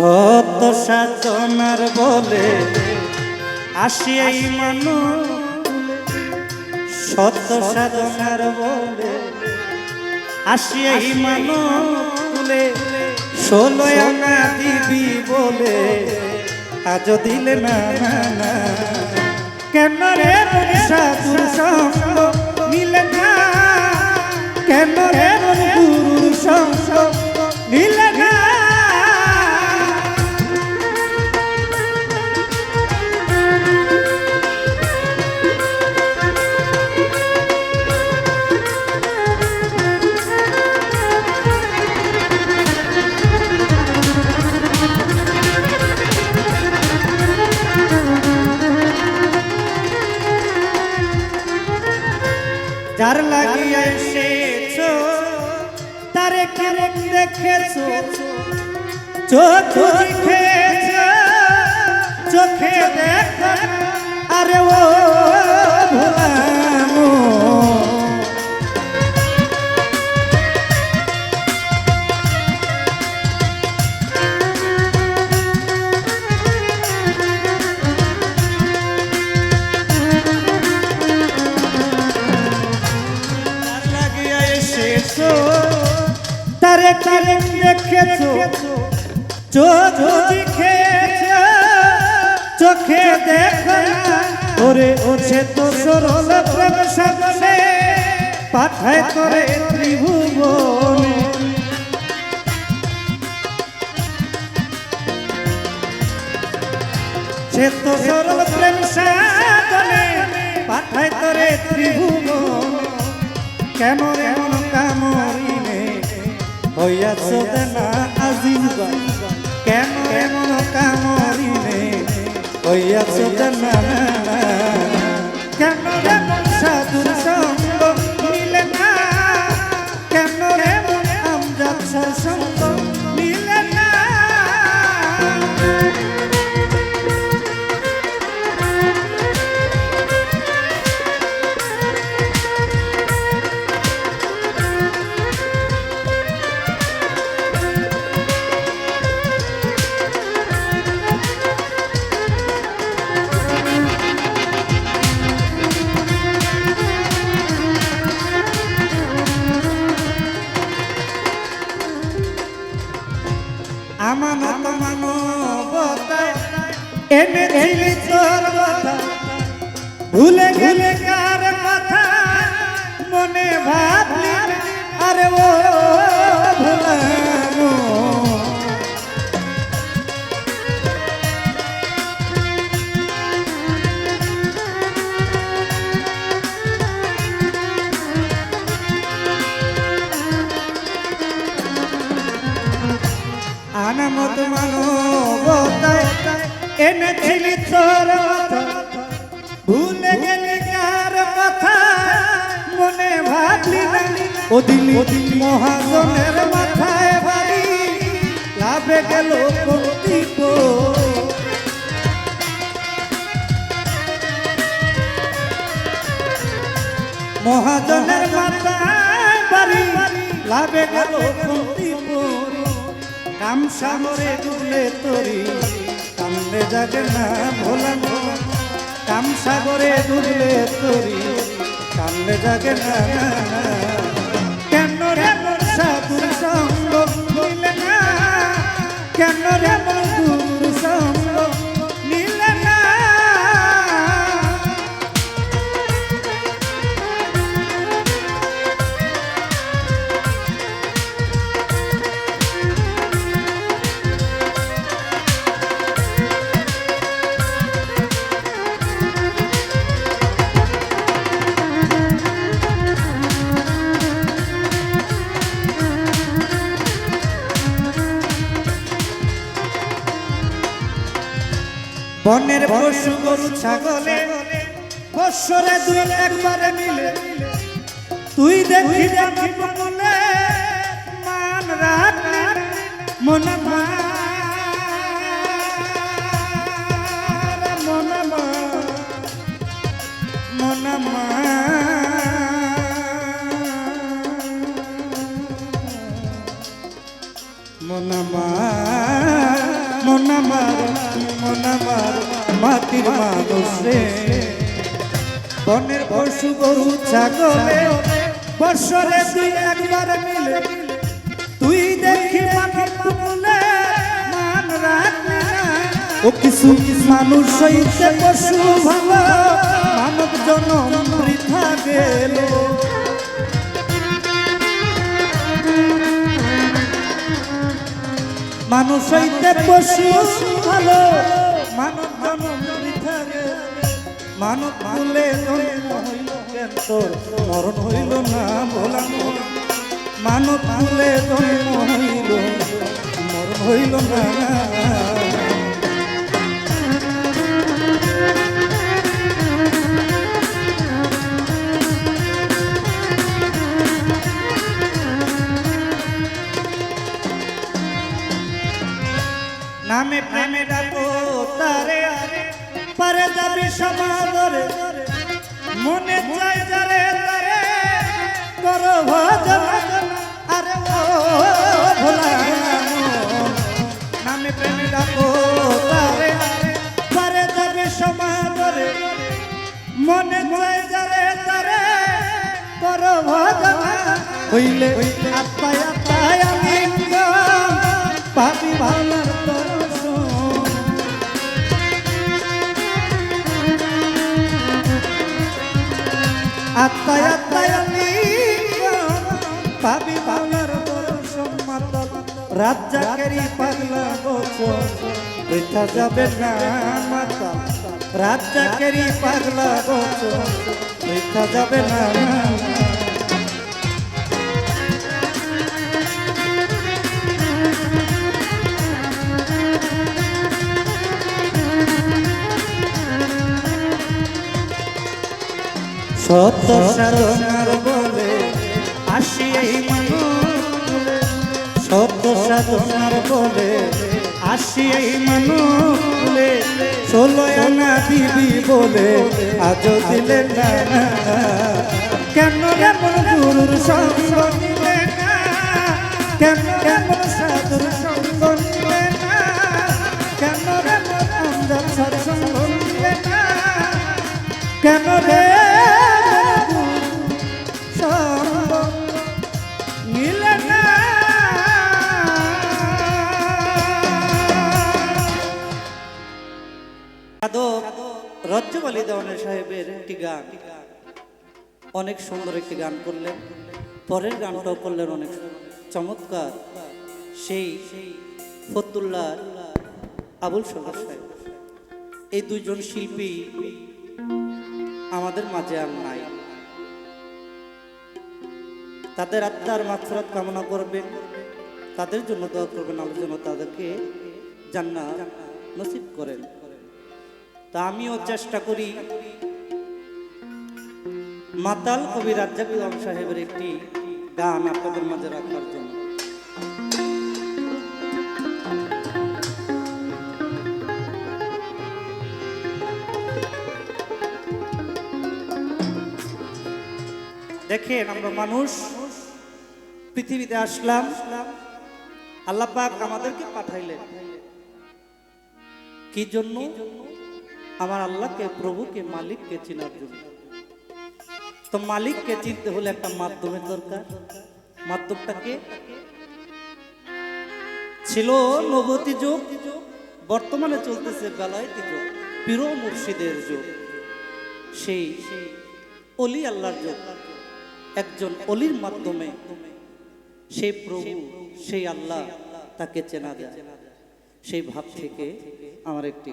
সত্য সাধনার বলে আসি এই মানুষ। সত্য সাধনার বলে আসি এই মানুষে। ষোলো আনা দিবি বলে আজ দিলে না না কেন রে সাধুর সঙ্গ মিলে না? কেন রে গুরুর সঙ্গ মিলে না? যার লাগিয়া এসেছ তারে কেমন দেখেছ? চোখ দেখেছ চোখে দেখ আরে ও ভোলামো তারে তারে দেখেছ দেখেছ চোখে দেখো ওরে ওছে তো সরল প্রেম সাগরে পাঠায় করে ত্রিভুবনে। সে তো সরল প্রেম সাধনে পাঠায় তোরে ত্রিভুবন। কেন রে মন কামরিনে হইয়াছ না আজিজ কেন এমন মন কামরিনে হইয়াছ না কেন দিলি তোর কথা ভুলে গেলে কার কথা? মনে ভাবলি? আরে ও ভুলামো আনামত মানবতায় এনেছিলি তোর ভুলে গেলি কার কথা, মনে ভাবলি না, ও দিলি মহাজনের মাথায় বাড়ি, লাভে গেল কর্তৃপ মহাজনের মাথায় বাড়ি, লাভে গেল কর্তৃপ কাম সাগরে ডুবলে তরি। জাগে না ভোলানো কাম সাগরে ডুবলে তরি কামলে জাগে না। কেন রে সাধু সঙ্গ মিলে না? কেন রে পশু গরু ছাগলে বৎসরে দুই একবারে মিলে। তুই দেখি দেখি বলে মান রাখলি মন মার, মন মার, মন মার, মন আমার মন আমার। মাটির মানুষ বনের পশু গরু, ছাগলে বৎসরে দুই একবার মিলে। তুই দেখি মান রাখলি না। ও কিছু মানুষ হইতে পশু ভালো, মানব জনম বৃথা গেল। মানুষ হইতে পশু ভালো মানব জনম বৃথা মানব ভুলে জন্ম হইল কেন তোর মরণ হইল না ভোলা। মানব ভুলে জন্ম হইল, মরণ হইল না ভজন হইলে আত্মায় আত্মায় আমি পাবি ভালার আত্মায় আত্মায় আমি পাবি ভালার রাজ্জাকেরই পাগলা বচন বৃথা যাবে না মাতা রাজ্জাকেরই পাগলা বচন বৃথা যাবে না সত্য সাধনার বলে আসি এই মানুষ সাধনার বলে আসি এই মানুষ ষোলো আনা দিবি বলে আজ দিলে না কেন এমন গুরুর সঙ্গ নিলে না কেন এমন সাধুর সঙ্গ নিলে না কেন আমদার সৎসঙ্গ নিলে না কেন রে একটি গান। অনেক সুন্দর একটি গান করলেন। পরের গানটাও করলেন অনেক চমৎকার। সেই ফতুল্লাহ আবুল সরকার সাহেব। এই দুইজন শিল্পী আমাদের মাঝে আর নাই। তাদের আত্মার মাত্রাত কামনা করবেন। তাদের জন্য দোয়া করবেন। আমার জন্য তাদেরকে জান্নাত নসিব করেন। তা আমিও চেষ্টা করি মাতাল কবি রাজ্জাক সাহেবের একটি গান আপনাদের মাঝে রাখার জন্য। দেখেন, আমরা মানুষ, পৃথিবীতে আসলাম আল্লাহ পাক আমাদেরকে পাঠাইলেন। কি জন্য? আমার আল্লাহকে, প্রভুকে, মালিককে চেনার জন্য। তো মালিককে চিনতে হলে একটা মাধ্যমের দরকার। মাধ্যমটাকে ছিল নবতী যুগ, বর্তমানে চলতেছে বেলায়তি যুগ, পীর মুর্শিদের যুগ। সেই অলি আল্লাহর যুগ, একজন অলির মাধ্যমে সেই প্রভু, সেই আল্লাহ তাকে চেনা যায়। সেই ভাব থেকে আমার একটি